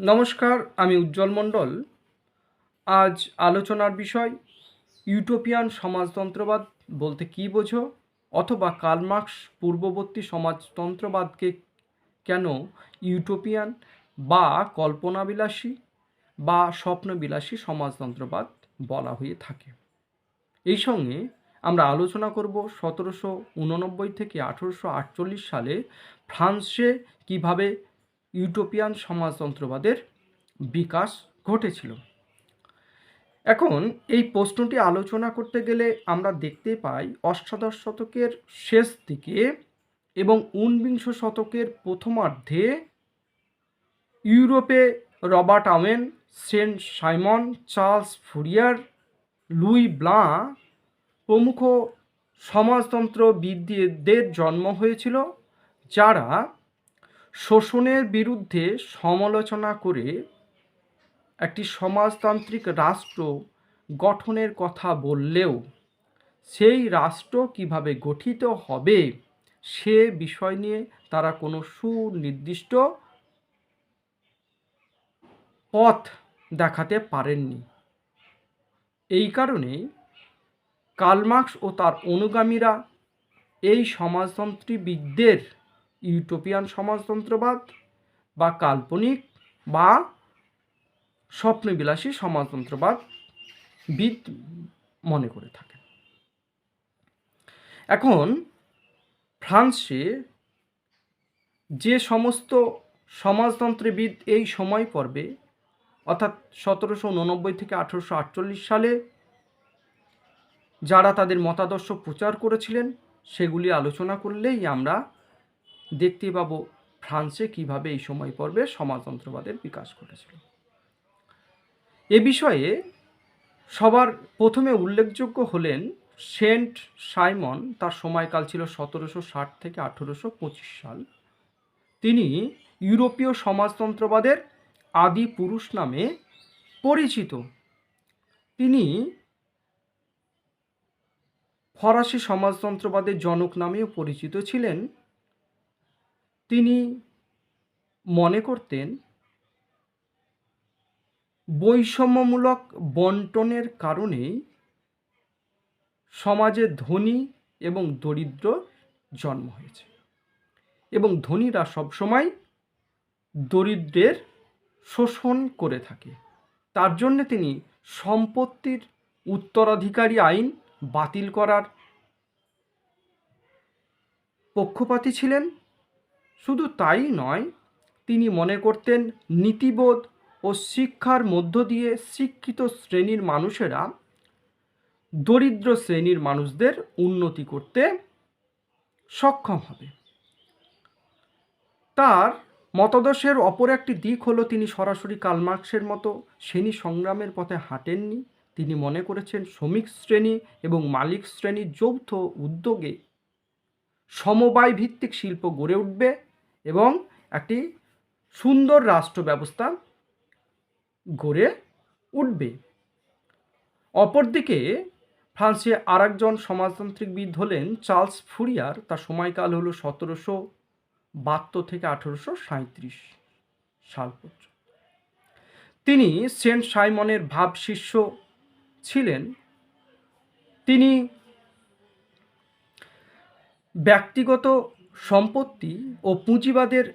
নমস্কার, আমি উজ্জ্বল মণ্ডল। আজ আলোচনার বিষয়, ইউটোপিয়ান সমাজতন্ত্রবাদ বলতে কী বোঝো, অথবা কার্লমার্কস পূর্ববর্তী সমাজতন্ত্রবাদকে কেন ইউটোপিয়ান বা কল্পনাবিলাসী বা স্বপ্নবিলাসী সমাজতন্ত্রবাদ বলা হয়ে থাকে? এই সঙ্গে আমরা আলোচনা করব সতেরোশো উননব্বই থেকে আঠেরোশো আটচল্লিশ সালে ফ্রান্সে কীভাবে ইউটোপিয়ান সমাজতন্ত্রবাদের বিকাশ ঘটেছিল। এখন এই প্রশ্নটি আলোচনা করতে গেলে আমরা দেখতে পাই অষ্টাদশ শতকের শেষ দিকে এবং ঊনবিংশ শতকের প্রথমার্ধে ইউরোপে Robert Owen Saint Simon, Charles Fourier, Louis Blanc প্রমুখ সমাজতন্ত্রবিদদের জন্ম হয়েছিল, যারা শোষণের বিরুদ্ধে সমালোচনা করে একটি সমাজতান্ত্রিক রাষ্ট্র গঠনের কথা বললেও সেই রাষ্ট্র কীভাবে গঠিত হবে সে বিষয় নিয়ে তারা কোনো সুনির্দিষ্ট পথ দেখাতে পারেননি। এই কারণেই কার্লমার্কস ও তার অনুগামীরা এই সমাজতন্ত্রীবিদদের ইউটোপিয়ান সমাজতন্ত্রবাদ বা কাল্পনিক বা স্বপ্নবিলাসী সমাজতন্ত্রবাদ বিদ মনে করে থাকেন। এখন ফ্রান্সে যে সমস্ত সমাজতন্ত্রবিদ এই সময় পর্বে, অর্থাৎ সতেরোশো উননব্বই থেকে আঠেরোশো আটচল্লিশ সালে যারা তাদের মতাদর্শ প্রচার করেছিলেন, সেগুলি আলোচনা করলেই আমরা দেখতে পাব ফ্রান্সে কীভাবে এই সময় পর্বে সমাজতন্ত্রবাদের বিকাশ ঘটেছিল। এ বিষয়ে সবার প্রথমে উল্লেখযোগ্য হলেন সেন্ট সাইমন, তার সময়কাল ছিল সতেরোশো ষাট থেকে আঠেরোশো পঁচিশ সাল। তিনি ইউরোপীয় সমাজতন্ত্রবাদের আদি পুরুষ নামে পরিচিত। তিনি ফরাসি সমাজতন্ত্রবাদের জনক নামেও পরিচিত ছিলেন। তিনি মনে করতেন, বৈষম্যমূলক বন্টনের কারণেই সমাজে ধনী এবং দরিদ্র জন্ম হয়েছে। এবং ধনীরা সবসময় দরিদ্রের শোষণ করে থাকে। তার জন্য তিনি সম্পত্তির উত্তরাধিকারী আইন বাতিল করার পক্ষপাতী ছিলেন। শুধু তাই নয়, তিনি মনে করতেন নীতিবোধ ও শিক্ষার মধ্য দিয়ে শিক্ষিত শ্রেণির মানুষেরা দরিদ্র শ্রেণির মানুষদের উন্নতি করতে সক্ষম হবে। তার মতাদর্শের অপর একটি দিক হলো, তিনি সরাসরি কালমার্কসের মতো শ্রেণি সংগ্রামের পথে হাঁটেননি। তিনি মনে করেছেন শ্রমিক শ্রেণি এবং মালিক শ্রেণির যৌথ উদ্যোগে সমবায় ভিত্তিক শিল্প গড়ে উঠবে। এবং একটি সুন্দর রাষ্ট্র ব্যবস্থা গড়ে উঠবে। অপরদিকে, ফ্রান্সে আরেকজন সমাজতান্ত্রিকবিদ হলেন চার্লস ফুরিয়ার। তার সময়কাল হলো সতেরোশো বাহাত্তর থেকে আঠেরোশো সাঁত্রিশ সাল পর্যন্ত। তিনি সেন্ট সাইমনের ভাব শিষ্য ছিলেন। তিনি ব্যক্তিগত সম্পত্তি ও পুঁজিবাদের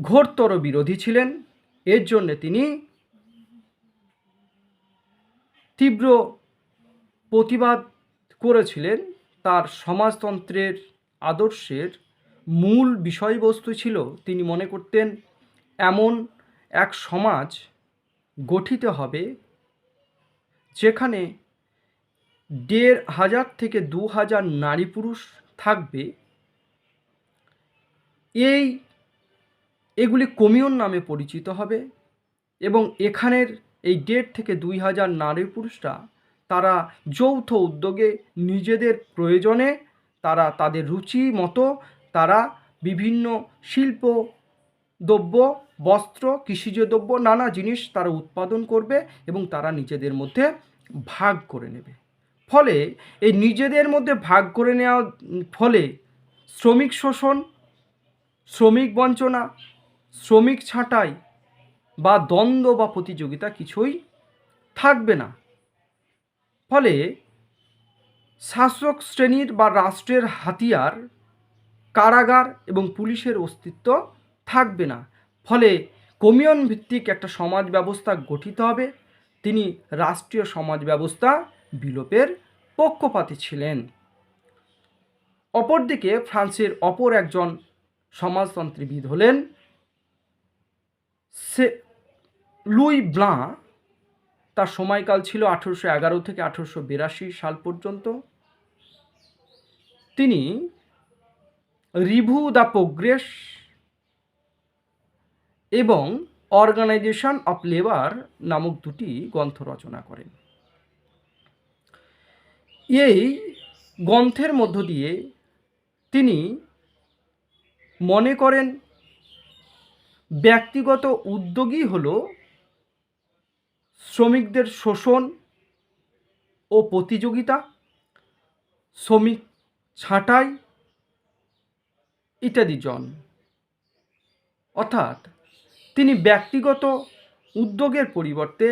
ঘোরতর বিরোধী ছিলেন। এর জন্য তিনি তীব্র প্রতিবাদ করেছিলেন। তার সমাজতন্ত্রের আদর্শের মূল বিষয়বস্তু ছিল, তিনি মনে করতেন, এমন এক সমাজ গঠিত হবে যেখানে দেড় হাজার থেকে দু হাজার নারী পুরুষ থাকবে। এই, এগুলি কমিউন নামে পরিচিত হবে এবং এখানের এই দেড় থেকে দুই হাজার নারী পুরুষরা তারা যৌথ উদ্যোগে নিজেদের প্রয়োজনে তারা তাদের রুচি মতো তারা বিভিন্ন শিল্প দ্রব্য, বস্ত্র, কৃষিজ দ্রব্য, নানা জিনিস তারা উৎপাদন করবে এবং তারা নিজেদের মধ্যে ভাগ করে নেবে। ফলে এই নিজেদের মধ্যে ভাগ করে নেওয়ার ফলে শ্রমিক শোষণ শ্রমিক বঞ্চনা, শ্রমিক ছাঁটাই বা দ্বন্দ্ব বা প্রতিযোগিতা কিছুই থাকবে না। ফলে শাসক শ্রেণির বা রাষ্ট্রের হাতিয়ার, কারাগার এবং পুলিশের অস্তিত্ব থাকবে না। ফলে কমিউন ভিত্তিক একটা সমাজ ব্যবস্থা গঠিত হবে। তিনি রাষ্ট্রীয় সমাজ ব্যবস্থা বিলোপের পক্ষপাতী ছিলেন। অপরদিকে ফ্রান্সের অপর একজন সমাজতন্ত্রীবিদ হলেন সে লুই ব্লাঁ। তার সময়কাল ছিল আঠেরোশো এগারো থেকে আঠেরোশো বিরাশি সাল পর্যন্ত। তিনি রিভু দ্য প্রোগ্রেস এবং অর্গানাইজেশন অফ লেবার নামক দুটি গ্রন্থ রচনা করেন। এই গ্রন্থের মধ্য দিয়ে তিনি মনে করেন, ব্যক্তিগত উদ্যোগই হল শ্রমিকদের শোষণ ও প্রতিযোগিতা, শ্রমিক ছাঁটাই ইত্যাদি জন। অর্থাৎ তিনি ব্যক্তিগত উদ্যোগের পরিবর্তে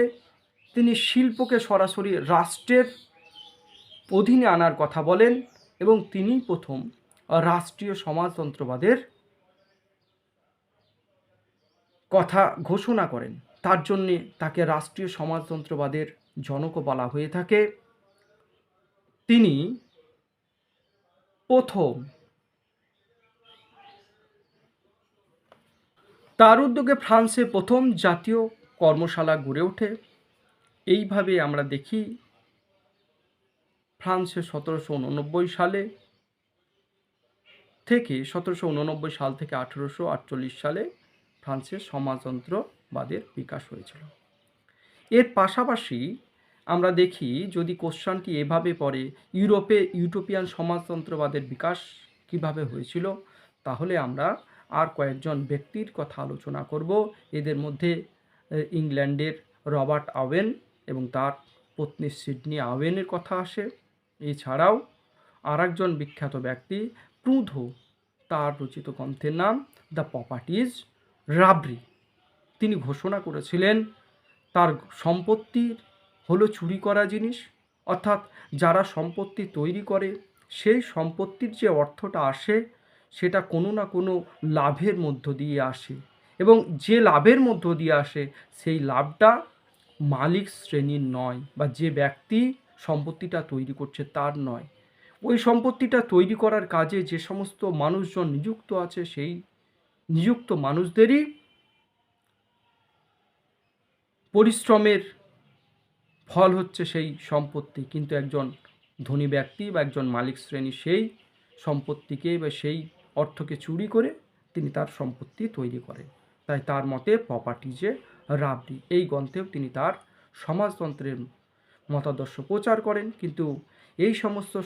তিনি শিল্পকে সরাসরি রাষ্ট্রের অধীনে আনার কথা বলেন এবং তিনি প্রথম রাষ্ট্রীয় সমাজতন্ত্রবাদের কথা ঘোষণা করেন। তার জন্যে তাকে রাষ্ট্রীয় সমাজতন্ত্রবাদের জনক বলা হয়ে থাকে। তিনি প্রথম তার উদ্যোগে ফ্রান্সে প্রথম জাতীয় কর্মশালা গড়ে ওঠে। এইভাবে আমরা দেখি ফ্রান্সে সতেরোশো উননব্বই সালে থেকে সতেরোশো উননব্বই সাল থেকে আঠেরোশো আটচল্লিশ সালে ফ্রান্সের সমাজতন্ত্রবাদের বিকাশ হয়েছিল। এর পাশাপাশি আমরা দেখি, যদি কোশ্চানটি এভাবে পড়ে, ইউরোপে ইউটোপিয়ান সমাজতন্ত্রবাদের বিকাশ কীভাবে হয়েছিল, তাহলে আমরা আর কয়েকজন ব্যক্তির কথা আলোচনা করব। এদের মধ্যে ইংল্যান্ডের রবার্ট আওয়েন এবং তার পত্নী সিডনি আওয়েনের কথা আসে। এছাড়াও আর একজন বিখ্যাত ব্যক্তি প্রুধো তার রচিত গ্রন্থের নাম দ্য প্রপার্টিজ। রাবরি তিনি ঘোষণা করেছিলেন, তার সম্পত্তির হলো চুরি করা জিনিস, অর্থাৎ যারা সম্পত্তি তৈরি করে, সেই সম্পত্তির যে অর্থটা আসে, সেটা কোনো না কোনো লাভের মধ্য দিয়ে আসে এবং যে লাভের মধ্য দিয়ে আসে, সেই লাভটা মালিক শ্রেণির নয় বা যে ব্যক্তি সম্পত্তিটা তৈরি করছে তার নয়। ওই সম্পত্তিটা তৈরি করার কাজে যে সমস্ত মানুষজন নিযুক্ত আছে, সেই নিযুক্ত মানুষদেরই পরিশ্রমের ফল হচ্ছে সেই সম্পত্তি। কিন্তু একজন ধনী ব্যক্তি বা একজন মালিক শ্রেণি সেই সম্পত্তিকে বা সেই অর্থকে চুরি করে তিনি তার সম্পত্তি তৈরি করেন। তাই তার মতে প্রপার্টিজে রাবড়ি, এই গ্রন্থেও তিনি তার সমাজতন্ত্রের মতাদর্শ প্রচার করেন। কিন্তু এই সমস্ত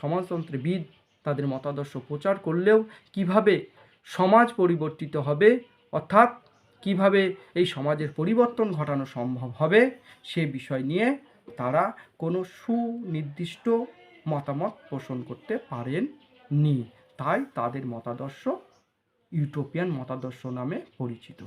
সমাজতন্ত্রবিদ তাদের মতাদর্শ প্রচার করলেও কীভাবে সমাজ পরিবর্তিত হবে, অর্থাৎ কীভাবে এই সমাজের পরিবর্তন ঘটানো সম্ভব হবে সে বিষয় নিয়ে তারা কোনো সুনির্দিষ্ট মতামত পোষণ করতে পারেন নি তাই তাদের মতাদর্শ ইউটোপিয়ান মতাদর্শ নামে পরিচিত।